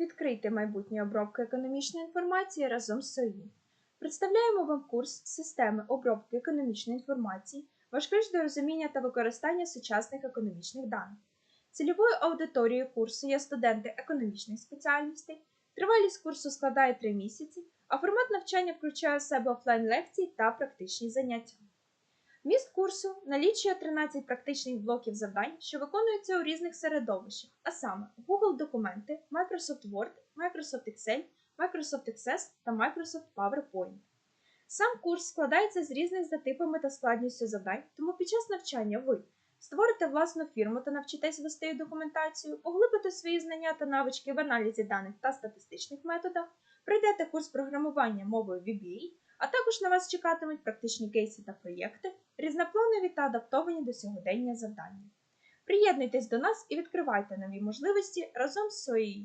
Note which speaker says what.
Speaker 1: Відкрийте майбутнє обробки економічної інформації разом з СОІ. Представляємо вам курс системи обробки економічної інформації, ваш ключ до розуміння та використання сучасних економічних даних. Цільовою аудиторією курсу є студенти економічних спеціальностей. Тривалість курсу складає 3 місяці, а формат навчання включає в себе офлайн лекції та практичні заняття. Міст курсу налічує 13 практичних блоків завдань, що виконуються у різних середовищах, а саме Google документи, Microsoft Word, Microsoft Excel, Microsoft Access та Microsoft PowerPoint. Сам курс складається з різних за типами та складністю завдань, тому під час навчання ви створите власну фірму та навчитесь вести документацію, поглибите свої знання та навички в аналізі даних та статистичних методах, пройдете курс програмування мовою VBA, а також на вас чекатимуть практичні кейси та проєкти, різнопланові та адаптовані до сьогодення завдання. Приєднуйтесь до нас і відкривайте нові можливості разом з СОІ.